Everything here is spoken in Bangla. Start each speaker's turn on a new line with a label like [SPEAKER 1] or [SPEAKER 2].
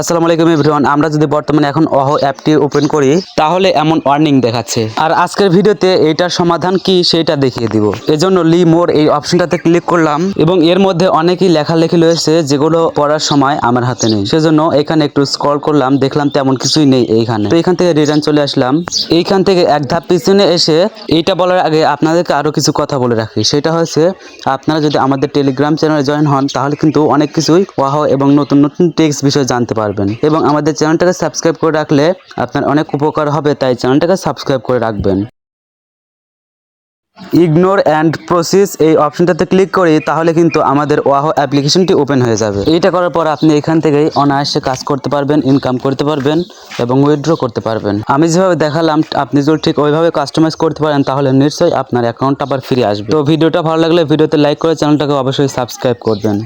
[SPEAKER 1] আসসালামু আলাইকুম এভরিওয়ান, আমরা যদি বর্তমানে এখন অহো অ্যাপটি ওপেন করি, তাহলে এমন ওয়ার্নিং দেখাচ্ছে। আর আজকের ভিডিওতে এইটার সমাধান কি সেটা দেখিয়ে দিব। এজন্য লি মোর এই অপশনটাতে ক্লিক করলাম, এবং এর মধ্যে অনেকই লেখালেখি রয়েছে যেগুলো পড়ার সময় আমার হাতে নেই। সেজন্য এখানে একটু স্ক্রল করলাম, দেখলাম তেমন কিছুই নেই এইখানে। তো এখান থেকে রিটার্ন চলে আসলাম। এইখান থেকে এক ধাপ পিছনে এসে এইটা বলার আগে আপনাদেরকে আরও কিছু কথা বলে রাখি। সেটা হচ্ছে, আপনারা যদি আমাদের টেলিগ্রাম চ্যানেলে জয়েন হন, তাহলে কিন্তু অনেক কিছুই ওয়াহ এবং নতুন নতুন টেক্সট বিষয়ে জানতে পারবেন। এবং আমাদের চ্যানেলটাকে সাবস্ক্রাইব করে রাখলে আপনার অনেক উপকার হবে, তাই চ্যানেলটাকে সাবস্ক্রাইব করে রাখবেন। ইগনোর অ্যান্ড প্রসেস এই অপশনটাতে ক্লিক করি, তাহলে কিন্তু আমাদের ওয়াহো অ্যাপ্লিকেশনটি ওপেন হয়ে যাবে। এইটা করার পর আপনি এখান থেকেই অনায়াসে কাজ করতে পারবেন, ইনকাম করতে পারবেন এবং উইথড্র করতে পারবেন। আমি যেভাবে দেখালাম, আপনি যদি ঠিক ওইভাবে কাস্টমাইজ করতে পারেন, তাহলে নিশ্চয়ই আপনার অ্যাকাউন্ট আবার ফিরে আসবে। তো ভিডিওটা ভালো লাগলে ভিডিওতে লাইক করে চ্যানেলটাকে অবশ্যই সাবস্ক্রাইব করবেন।